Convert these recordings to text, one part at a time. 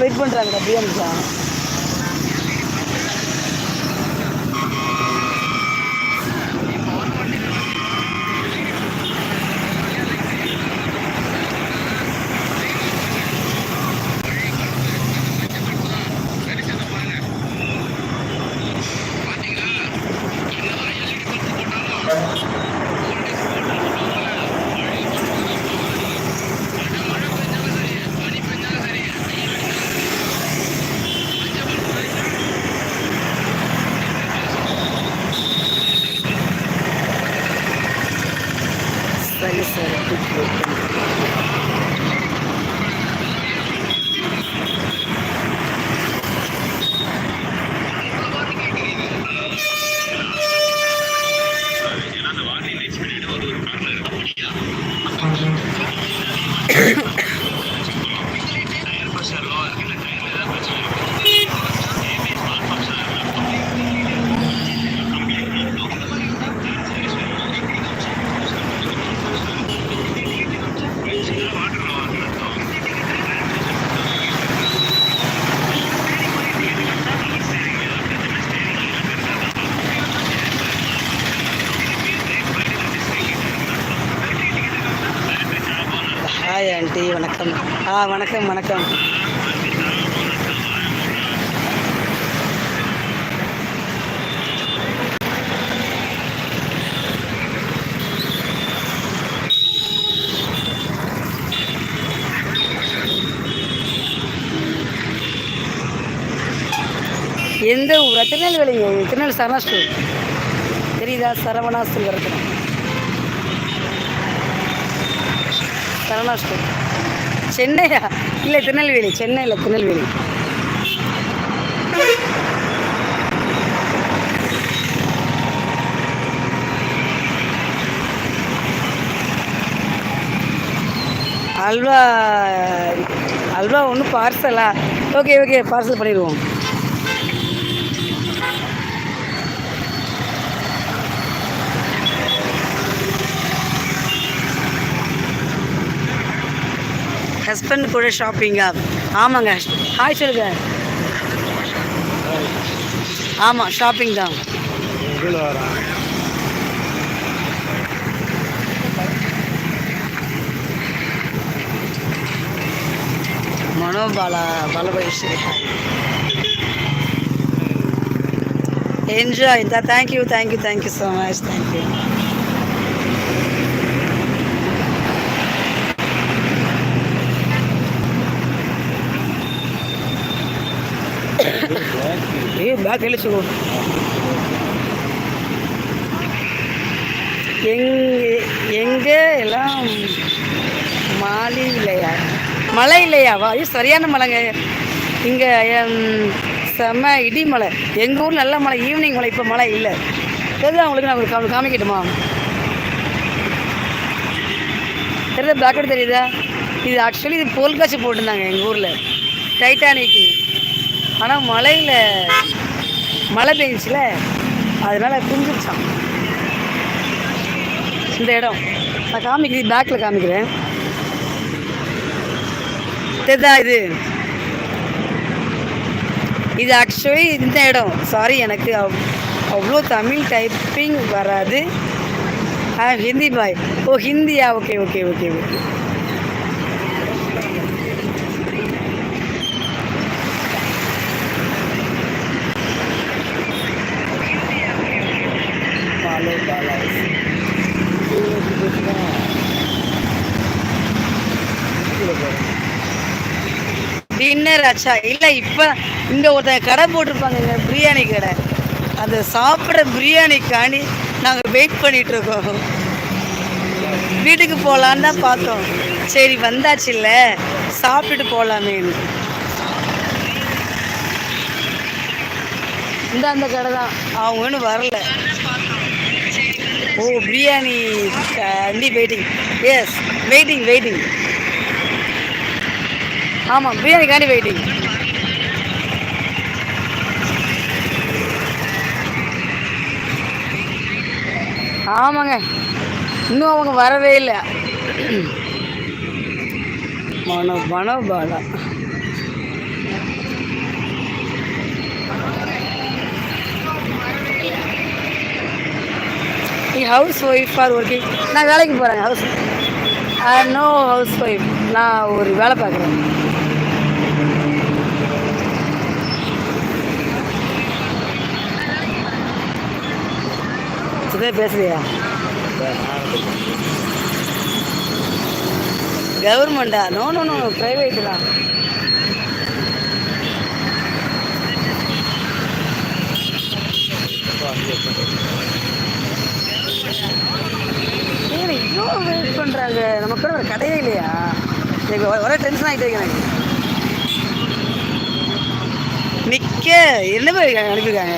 Wait பண்ணுறாங்கடா பிரியாணி சரி hi aunty வணக்கம் ஆ வணக்கம் வணக்கம். எந்த ஊர்? திருநெல்வேலிங்க திருநெல் சரவணா தெரியுதா? சரவணா செல்வரத்னம் சரவணா சென்னையா? இல்லை திருநெல்வேலி. சென்னையில் திருநெல்வேலி. அல்வா அல்வா ஒன்று பார்சலா ஓகே ஓகே பார்சல் பண்ணிடுவோம். ஹஸ்பண்ட் கூட ஷாப்பிங்கா ஆமாங்க. ஹாய் சொல்லுங்க. ஆமாம் ஷாப்பிங் தான். Manobala பலபைஸ்வரி enjoy thank you thank you thank you so much thank you A bag இழுச்சுக்கோ எங்கே எங்கே எல்லாம் மாலி இல்லையா? மழை இல்லையாவா ஐயோ சரியான மழைங்க இங்கே செம்ம இடி மழை எங்கள் ஊர் நல்ல மழை ஈவினிங் மழை இப்போ மழை இல்லை. தெரியுது அவங்களுக்கு நான் உங்களுக்கு காமிக்கட்டுமா? தெரியுது? பேக்கெட் தெரியுதா? இது ஆக்சுவலி இது பொருட்காட்சி போட்டிருந்தாங்க எங்கள் ஊரில். டைட்டானிக்கு ஆனால் மழையில் மழை பெஞ்சிச்சுல அதனால் குஞ்சிருச்சான் இந்த இடம். நான் காமிக்கிறேன் பேக்கில் காமிக்கிறேன். தெரியுதா இது? இது ஆக்சுவலி இந்த இடம். சாரி எனக்கு அவ் அவ்வளோ தமிழ் டைப்பிங் வராது. ஆ ஹிந்தி பாய் ஓ ஹிந்தியா? ஓகே ஓகே ஓகே ஓகே பாலோ பாலா டின்னர் ஆச்சா இல்லை இப்போ இங்கே ஒருத்தன் கடை போட்டிருப்பாங்க பிரியாணி கடை. அந்த சாப்பிட்ற பிரியாணிக்காண்டி நாங்கள் வெயிட் பண்ணிட்டு இருக்கோம் வீட்டுக்கு போகலான்னு தான் பார்த்தோம். சரி வந்தாச்சு இல்லை. சாப்பிட்டுட்டு போகலாமேன்னு இந்த அந்த கடை தான். அவங்க ஒன்றும் வரல. ஓ பிரியாணி கண்டி வெயிட்டிங் எஸ் வெயிட்டிங் வெயிட்டிங் ஆமாம் பிரியாணிக்காண்டி வெயிட்டிங் ஆமாங்க. இன்னும் அவங்க வரவே இல்லை. Mano Manobala house wife or working நான் வேலைக்கு போகிறேன் house I no house wife நான் ஒரு வேலை பார்க்குறேன். இதே பேசுறியா? கவர்மெண்டா? நோ நோ நோ ப்ரைவேட்டு தான். இவ்வளோ வெயிட் பண்ணுறாங்க நமக்கு கூட ஒரு கடையே இல்லையா? எனக்கு ஒரே- டென்ஷன் ஆகிட்டே இருக்கேன் எனக்கு. நிற்க என்ன பேர் அனுப்பியிருக்காங்க?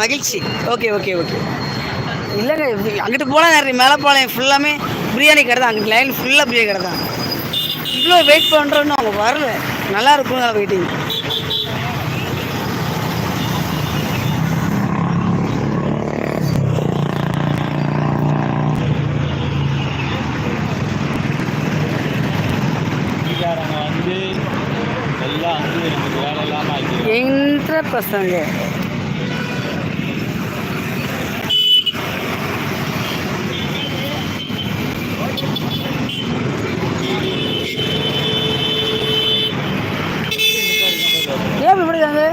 மகிழ்ச்சி. Okay okay okay. இல்லைங்க அங்கிட்டு போகலாம் நிறைய மேலே போகலாம். ஃபுல்லாமே பிரியாணி கடை தான். அங்கிட்டு லைன் ஃபுல்லாக பிரியாணி கடை தான். இவ்வளோ வெயிட் பண்ணுறோன்னு அவங்க வரல. நல்லா இருக்கும் வெயிட்டிங் வீட்டுக்காரங்க வந்து எல்லாம் வந்து எனக்கு வேலை இல்லாமல் ஆக்கி என்ற பசங்க ஏன் இப்படி இருக்காங்க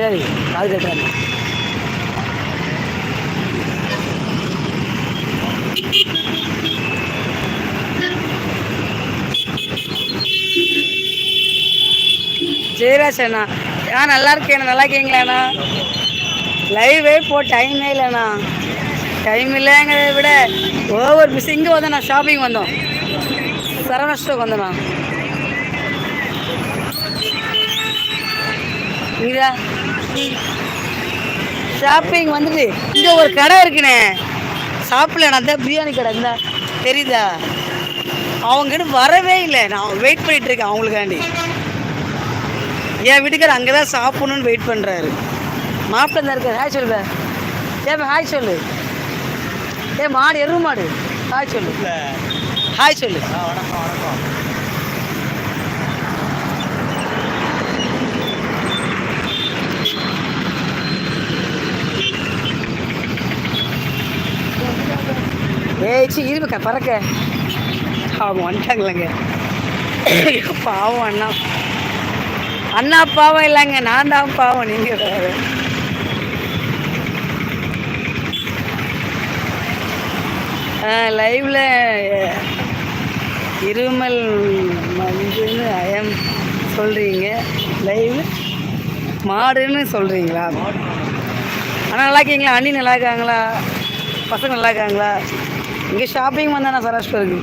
ஏய் அமைதி காது ஜெயராஜ் அண்ணா. ஆ நல்லா இருக்கேண்ணா நல்லா இருக்கீங்களாண்ணா லைவே போ டைமே இல்லைண்ணா டைம் இல்லைங்கிறத விட ஓவர் மிஸ் இங்கே வந்தோம் நான் ஷாப்பிங் வந்தோம். சரவண ஸ்டோக் வந்தோண்ணா ஷாப்பிங் வந்துட்டு இங்கே ஒரு கடை இருக்குண்ணே. சாப்பிடல நான் தான் பிரியாணி கடை இருந்தா தெரியுதா? அவங்ககிட்ட வரவே இல்லை. நான் வெயிட் பண்ணிட்டு இருக்கேன் அவங்களுக்காண்டி. என் வீட்டுக்கார் அங்கே தான் சாப்பிடணும்னு வெயிட் பண்ணுறாரு மாப்பிள்ளை தான் இருக்காரு. ஹாய் சொல்லு ஏன் ஹாய் சொல்லு. ஏ மாடு எருவு மாடு. ஹாய் சொல்லு. ஹாய் சொல்லு. வணக்கம் வணக்கம். பறக்க பறக்க. பாவம் வந்துட்டாங்களேங்க. பாவம் அண்ணா. அண்ணா பாவம் இல்லைங்க நான் தான் பாவம் நீங்கள் வேறு. லைவில் இருமல் மஞ்சுன்னு ஐயம் சொல்கிறீங்க லைவ் மாடுன்னு சொல்கிறீங்களா ஆனால் நல்லா இருக்கீங்களா? அண்ணி நல்லா இருக்காங்களா? பசங்க நல்லா இருக்காங்களா? இங்கே ஷாப்பிங் வந்தானா சரஸ்வருக்கு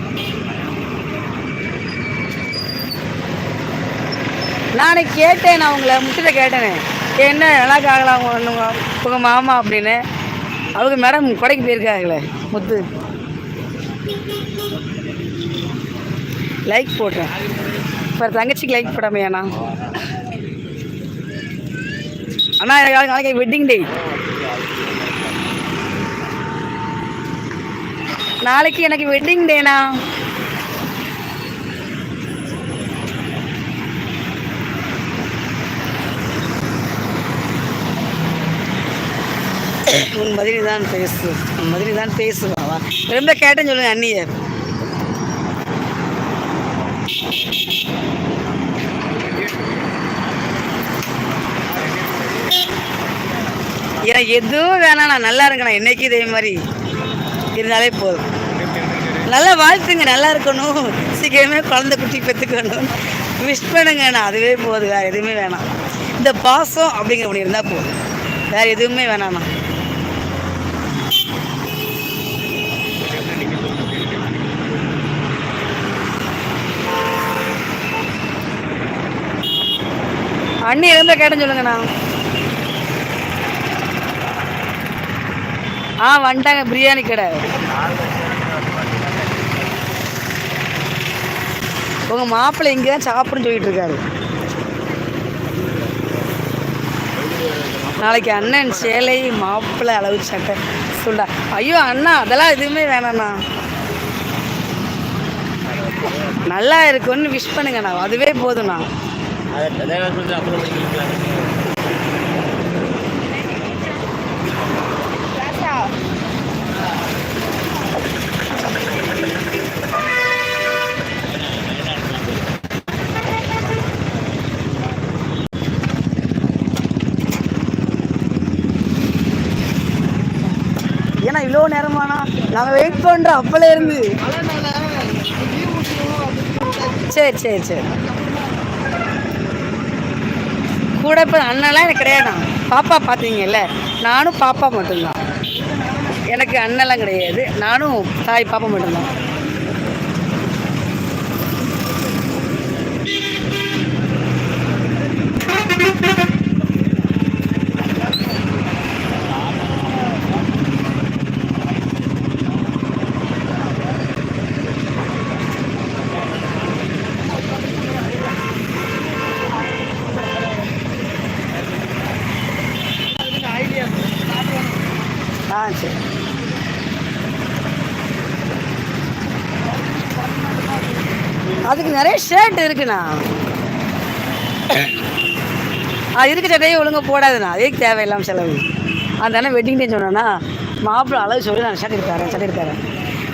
நான் கேட்டேன் நான் உங்களை முட்டிட்ட கேட்டேனே. என்ன நல்லா இருக்காங்களா உங்க உங்கள் மாமா அப்படின்னு. அவங்க மேடம் கொடைக்கு போயிருக்காங்களே முத்து. லைக் போட்டேன் இப்போ தங்கச்சிக்கு லைக் போடாமையா அண்ணா? அண்ணா நாளைக்கு வெட்டிங் டே நாளைக்கு எனக்கு வெட்டிங் டேண்ணா உன் மதுரை தான் பேசு. உன் மதுரை தான் பேசுவாவா ரொம்ப கேட்டேன்னு சொல்லுங்க அண்ணிய. எனக்கு எதுவும் வேணாம் நான் நல்லா இருக்கணும் என்னைக்கு இதே மாதிரி? இருந்தாலே போதும். நல்லா வாழ்த்துங்க நல்லா இருக்கணும். சீக்கிரமே குழந்தை குட்டி பெற்றுக்கணும். விஷ் பண்ணுங்க நான் அதுவே போதும். வேறு எதுவுமே வேணாம். இந்த பாசம் அப்படிங்கிற ஒன்று இருந்தால் போதும். வேறு எதுவுமே வேணாண்ணா அண்ணி இருந்தால் கேட்டேன்னு சொல்லுங்கண்ணா. ஆ வந்துட்டாங்க. பிரியாணி கடை. உங்கள் மாப்பிள்ளை இங்கே தான் சாப்பிடுன்னு சொல்லிட்டு இருக்காரு. நாளைக்கு அண்ணன் சேலை மாப்பிள்ளை அளவு சட்டை. சொல்ல ஐயோ அண்ணா அதெல்லாம் எதுவுமே வேணாண்ணா நல்லா இருக்குன்னு விஷ் பண்ணுங்கண்ணா. அதுவே போதும்ண்ணா. இவ்வளோ நேரமாண்ணா நாங்கள் வெயிட் பண்ணுறோம் அப்போல இருந்து. சரி சரி சரி. கூட இப்போ அண்ணன்லாம் எனக்கு கிடையாதுண்ணா. பாப்பா பார்த்தீங்கல்ல நானும் பாப்பா மட்டும்தான். எனக்கு அண்ணன்லாம் கிடையாது நானும் தாய் பாப்பா மட்டும்தான் ஆ சரி அதுக்கு நிறைய ஷர்ட் இருக்குண்ணா. அது இருக்க சட்டையே ஒழுங்காக போடாதுண்ணா. அதே தேவையில்லாமல் செலவு. அந்த வெட்டிங் டே சொன்னேன்னா மாப்பிள்ளை அளவு சொல்லி நான் ஷர்ட் எடுத்தாரேன் ஷர்ட் எடுத்தாரேன்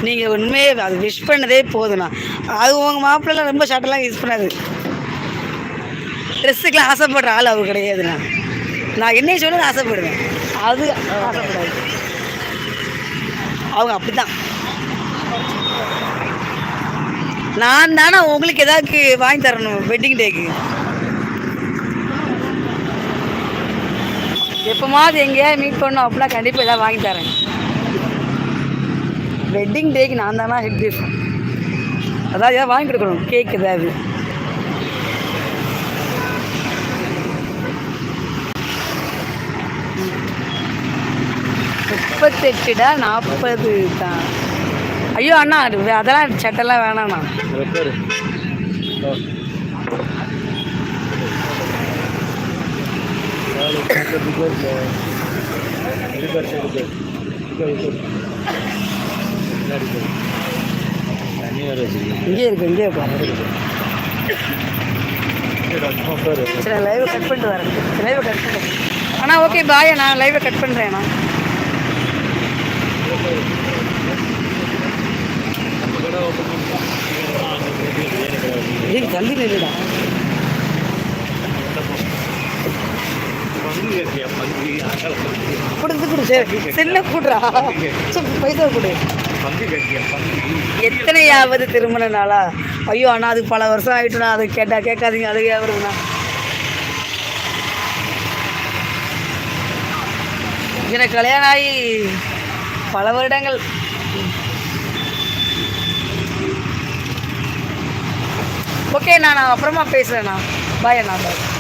நீங்கள் உண்மையே அது விஷ் பண்ணதே போதுண்ணா. அது உங்கள் மாப்பிள்ளலாம் ரொம்ப ஷர்ட்டெல்லாம் யூஸ் பண்ணாது. ட்ரெஸ்ஸுக்கெலாம் ஆசைப்படுற ஆள் அவர் கிடையாதுண்ணா. நான் என்னைய சொல்ல ஆசைப்படுவேன். அது ஆசைப்படாது. அவங்க அப்படி தான் நான் தானே உங்களுக்கு ஏதாவது வாங்கி தரணும் வெட்டிங் டேக்கு எப்போமாவது எங்கேயாவது மீட் பண்ணோம் அப்படின்னா கண்டிப்பாக ஏதாவது வாங்கி தரேன். வெட்டிங் டேக்கு நான் தானா ஹெட் கிஃப்ட் அதாவது ஏதாவது வாங்கி கொடுக்கணும் கேக் ஏதாவது. முப்பத்தெட்டுடா நாற்பது தான். ஐயோ அண்ணா அதெல்லாம் சட்டெல்லாம் வேணாண்ணா இங்கே இருக்கு இங்கே இருக்கு. சரி லைவை கட் பண்ணிட்டு வரேன். லைவை கட் பண்ணுறேன் அண்ணா ஓகே பாய் நான் லைவை கட் பண்ணுறேண்ணா ஏய் தள்ளி நில்லுடா. கொடுத்து கொடு சரி சின்ன கூடுறா. பைசா கொடு. எத்தனையாவது திருமண நாளா? ஐயோ அண்ணா அது பல வருஷம் ஆயிட்டுண்ணா. அது கேட்டா கேட்காதீங்க அது வருதுண்ணா? எனக்கு கல்யாணம் ஆகி பல வருடங்கள். ஓகே நான் அப்புறமா பேசுகிறேண்ணா பாய் அண்ணா பாய்